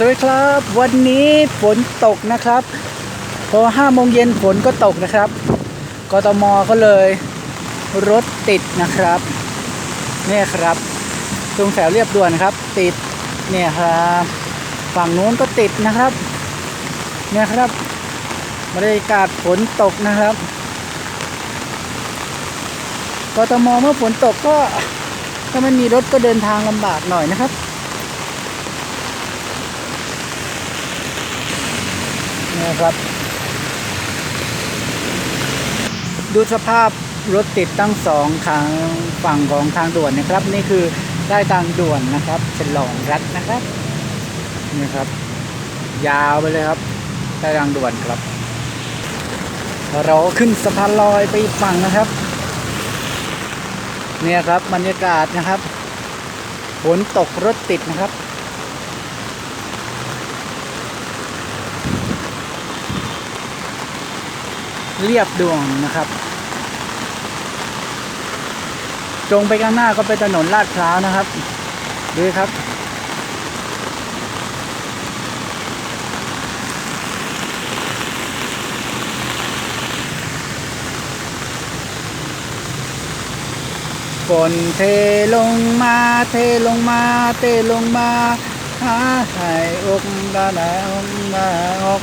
สวัสดีครับ วันนี้ฝนตกนะครับ พอห้าโมงเย็นฝนก็ตกนะครับกทมก็เลยรถติดนะครับเนี่ยครับตรงแถวเรียบด่วนครับ ติดเนี่ยครับฝั่งนู้นก็ติดนะครับเนี่ยครับบรรยากาศฝนตกนะครับกทมเมื่อฝนตกก็ถ้าไม่มีรถก็เดินทางลำบากหน่อยนะครับ นี่ครับ ดูสภาพรถติดตั้งสองทางฝั่งของทางด่วนนะครับ นี่คือได้ทางด่วนนะครับฉลองรัฐนะครับนี่ครับ ยาวไปเลยครับได้ทางด่วนครับ เราขึ้นสะพานลอยไปอีกฝั่งนะครับ เนี่ยครับบรรยากาศนะครับฝนตกรถติดนะครับ เรียบด่วนนะครับ ตรงไปข้างหน้าก็เป็นถนนลาดพร้าวนะครับดูครับฝนเทลงมาเทลงมาเทลงมาหาให้อกดาดาอกดาอก